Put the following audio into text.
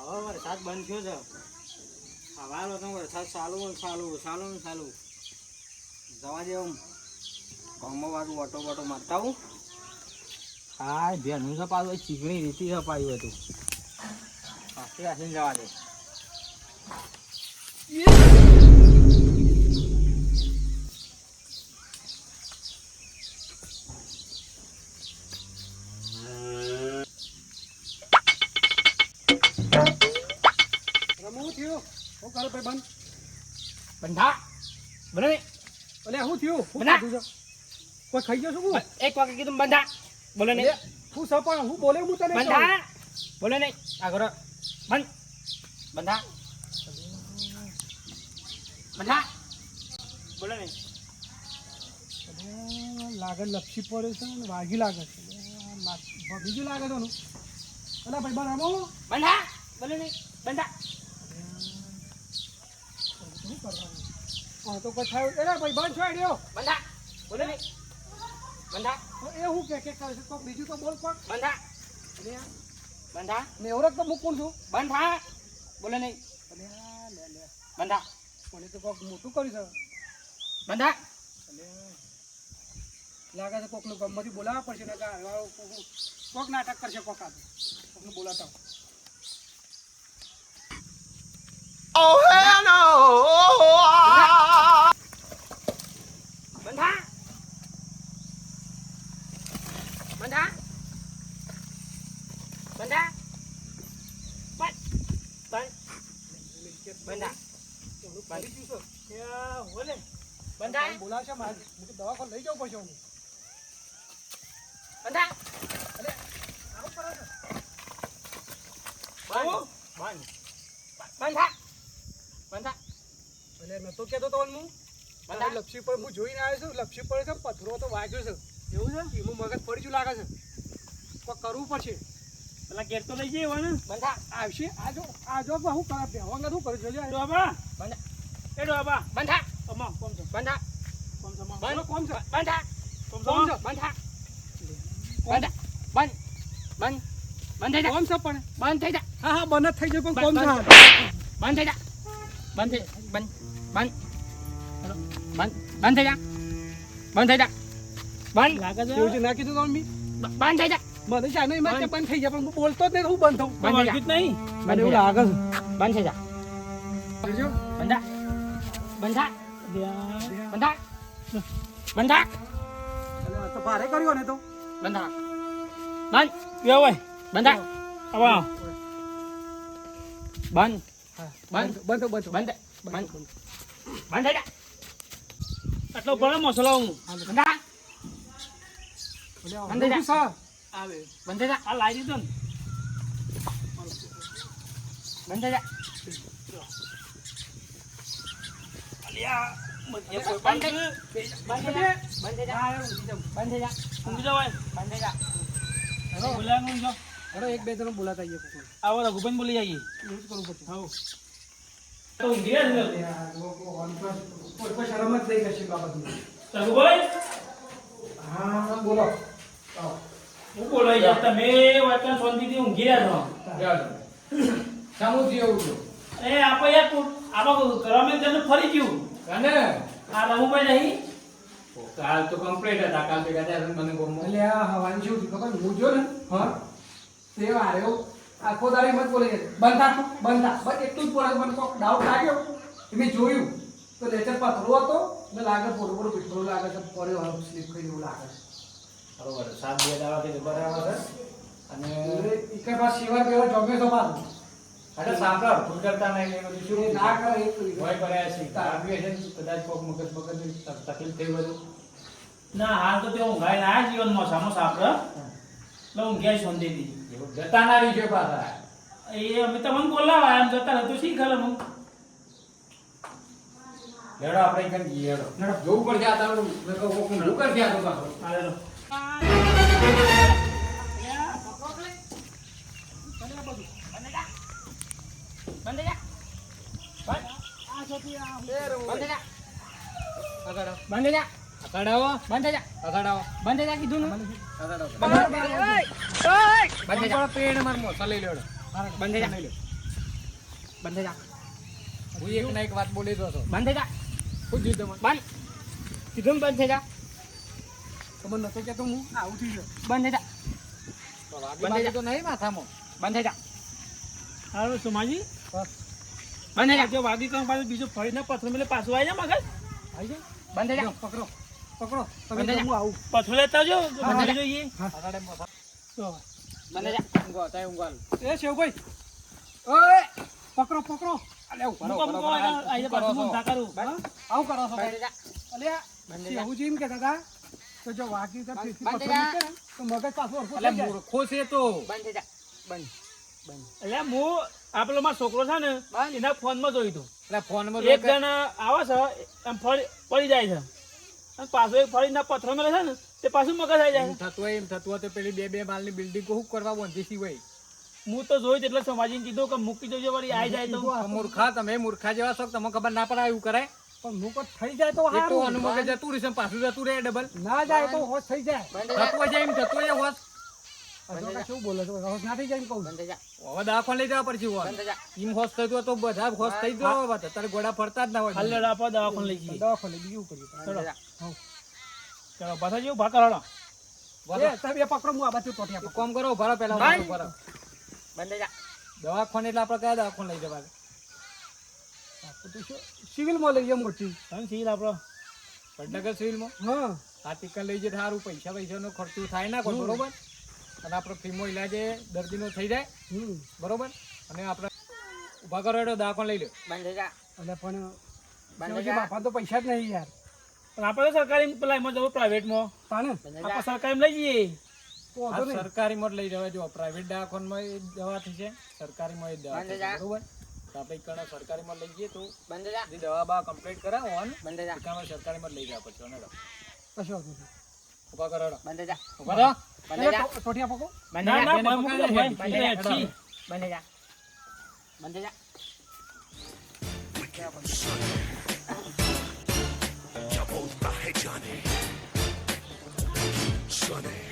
હવે વરસાદ બંધ થયો છે. હવાલો તો વરસાદ ચાલુ ને ચાલુ ચાલુ ને ચાલુ જવા દે હું ગામમાં વાળું ઓટો બોટો મારતા હું હા બેનું સપાયું ચીકણી રીતી સપાયું હતું. પાછી રાખીને જવા દે. શું કરે ભાઈ બંધ? બંધા. બરાબર અલે શું થયું? શું બધા. ખાધું છે. કોઈ ખાઈ ગયો છું એક વાગે કીધું બંધા. બોલે નહીં. હું સર પણ હું બોલે હું તને બંધા. બોલે નહીં. આ ઘરો બંધ. બંધા. બંધા. બોલે નહીં. લાગે લપસી પડે છે ને વાગી લાગે છે. બીજું લાગે તો અલે ભાઈ બંધા. બોલે નહીં. બંધા શું કરવાનું હા તો કોઈ એલા ભાઈ બંધ છોડ્યો બંધા. બોલે ને. બંધા. એ હું કે કે કરે છે કોક બીજું તો બોલ પણ બંધા. બંધા. નેવરત તો મૂકું છું. બંધા બોલે નહીં. અરે લે લે. બંધા. મને તો કોક મોટું કર્યું છે. બંધા. લાગે છે કોકનું ગમમાંથી બોલાવવા પડશે ને કોક- કોક નાટક કરશે કોક કોકનું બોલાવતા હોય. બંધા બંધા બંધા બંધ બંધ બંધા એનું ખાલી ગયું છે. યા બોલે તમે બંધા બોલાવશે મારે મને દવાખાને લઈ જવું પછી હું બંધા અરે આવું છે બંધ બંધ બંધા બંધા એટલે નતો કેતો તો હું બંધા લપસી પર હું જોઈને આવ્યો છું લપસી પર પથરો તો વાગ્યો છે એવું છે? એમાં મગજ પડી ચું લાગે છે? કોઈ કરવું પડશે? પેલા ગેટ તો લઈ જઈએ ને. બંધા આવશે. આ જો આ જો હું કરે બેહવાંગા શું કરું જોજો. ડોબા. બંધા એ ડોબા. બંધા. અમા કોમ છે? બંધા. કોમ છે બંધ. બંધ કોમ છો? બંધા. કોમ કોમ છે? બંધા. બંધા. બંધ. બંધ. બંધ થઈ જા. કોમ છે પણ? બંધ થઈ જા. હા હા બંધ થઈ જાય પણ કોમ છે? બંધ. થઈ જા. બંધ થઈ બંધ. બંધ. બંધ. બંધ થઈ જા. બંધ થઈ જા. બંધ. લાગે એવું ના કીધું તમે. બંધ થઈ જા. મને જાણે એમ જ કે બંધ થઈ જાય પણ હું બોલતો જ નહીં હું બંધ થઉં. બંધ થઈ નહીં. મને એવું લાગે છે. બંધ થઈ જા. કરજો બંધા બંધા બંધા બંધા તો ભારે કર્યો ને તો. બંધા બંધ. યો હોય. બંધા આવા બંધ. બંધ. બંધ બંધ બંધ બંધ. બંધ. થઈ જા. આટલો બળો મસલો હું બંધા બંધ થઈ જા આવે. બંધ થઈ જા આ લાવી દીધો ને. બંધ થઈ જા અલ્યા થઈ થઈ થઈ થઈ થઈ એક બે જણ બોલાતા આવો રઘુબેન બોલી જઈએ એવું જ કરવું પડશે. હા તો શરમ જ બાબતની હા હા બોલો. હું બોલાઈ જાવ તમે વાટકા શાંતિથી ઊંઘી રહ્યા છો. સમુદ્રી એવું એ આપણે યાર તું આમાં ગરમે ફરી ગયું. અને આ રઘુભાઈ નહીં. કાલ તો કમ્પ્લીટ હતા કાલ ભેગા થયા મને ગમો એટલે આ હવાની શું ખબર? હું જો ને હા તે વાર્યો આખો દાડી મત બોલે બંધ થા બંધ થા બસ એટલું જ બોલે મને. કોક ડાઉટ લાગ્યો. એ મેં જોયું. તો લેચર પથરો હતો. ને લાગે પોરો પોડો પીઠરો લાગે છે. પડ્યો સ્લીપ કરી એવું લાગે છે. બરોબર સાત બે દાડાથી બરાબર છે. અને એક ઈકર પાસ સેવા બેવા જમે તો માન એટલે સાંભળો ભૂલ કરતા નહીં એ બધું શું? ના કરે એ કરી ભય પડ્યા છે હશે ને કદાચ કોક મગજ મગજ તકલીફ થઈ બધું ના હાલ તો તે ઊંઘાઈ ના જીવનમાં સામો સાંભળ. એટલે ઊંઘ્યા શાંતિથી એવું જતા ના છે પાછા. એ અમે તમને બોલાવા એમ જતા હતું તો શી હું લેડો આપણે કઈ જઈએ હેડો. જોવું પડશે આ તારું હું કરશે આ તો પાછો. હાલો. બંધ જા બંધ જા અગાડો બંધ જા અગાડાવો બંધ જા કીધું બંધ જા પેડ માર મોસા લઈ લેડો બંધ જા બંધ જા હું એક ના એક વાત બોલી રહ્યો હતો બંધ જા. થયું તમારે બંધ. કીધું બંધ જા. તમને નતો તો હું આવું થઈ ગયો. બંધ થઈ જા. તો નહીં માથામાં. બંધ થઈ જા. હાલો સુમાજી. બંધ થઈ જા. જો વાગી કામ પાછું બીજું ફરીને પથરો મેલે પાછું આવી જા મગજ. આવી જા. બંધ થઈ જા. પકડો પકડો. તમે હું આવું. પથરો લેતા જો બંધ જોઈએ. તો બંધ જા. ઊંઘો, તાય ઊંઘો એ એ શેવભાઈ. ઓય પકડો પકડો. અલે આવું પાછું હું કરું. આવું કરો છો કે વાગી તો જો બંધ પથ્થર ફીસી પકડી ને, તો મગજ પાછું અલે થઈ જાય. મૂર્ખો છે તો. બંધ થઈ જા. બંધ. બંધ. એટલે હું આ પેલો મારો છોકરો છે ને. એના ફોનમાં જોયું હતું એટલે ફોનમાં એક જણા આવે છે એમ ફળી પડી જાય છે. અને પાછો એક ફળીના પથરો મેલે છે ને તે પાછું મગજ આવી જાય એમ થતું હોય એમ થતું હોય તો પેલી બે બે માલની બિલ્ડિંગ શું કરવા બાંધી છે હોય હું તો જોઈ એટલે સમાજીને કીધું કે મૂકી દેજો વળી આવી જાય તો. મૂર્ખા તમે મૂર્ખા જેવા છો તમને ખબર ના પડે એવું કરાય? પણ મૂકો થઈ જાય તો એક તો સારું. જતું રહેશે પાછું જતું રહે ડબલ ના જાય તો હોશ થઈ જાય. એમ હોશ શું બોલો છો? હોશ ના થઈ જાય કહું બંધ થઈ જા. હવે દવાખાને લઈ જવા પડશે હોશ. બંધ એમ હોશ થતું તો બધા હોશ થઈ બધા. તારે ગોળા ફરતા જ ના હોય. હાલ આપણે દવાખાને લઈ જઈએ. દવાખાને બીજું કરીએ. બંધ ચલો પાછા જેવું ભાગ કરાડો એ તમે પકડો હું આ બાજુ ટોટિયા કામ કરો ભરો પેલા બંધ જા. દવાખાને એટલે આપણે કયા દવાખાને લઈ જવા પકડો લઈ જાય મોટી. સિવિલ આપણો વડનગર સિવિલમાં? હા. આ ટીકન લઈ જાય સારું પૈસા પૈસાનો ખર્ચો થાય ના કોઈ બરોબર? અને આપણો ફીમો ઇલાજે દર્દીનો થઈ જાય બરોબર? અને આપણે ઊભા કરો એટલે દાખલ લઈ લો. એટલે પણ જા બાપા તો પૈસા જ નહીં યાર. પણ આપણે તો સરકારી પેલા એમાં જવું પ્રાઇવેટમાં. તાને? આપણે સરકારી લઈ જઈએ. સરકારીમાં જ લઈ જવા જો પ્રાઇવેટ દવાખાનામાં દવા થઈ છે સરકારીમાં એ દવા બરોબર? આપણે કણા સરકારીમાં લઈ જઈએ તો બંધ જે. દવા બા કમ્પ્લીટ કરાવો ને બંધ જા. સરકારીમાં લઈ જાવ પછી ઓને કશો ઊભા કરો બંધ જા. ઊભા રહો. બંધ જા. ટોટિયા પકો બંધ જા. બંધ જા. બંધ જા. क्या बोलता है जाने सुने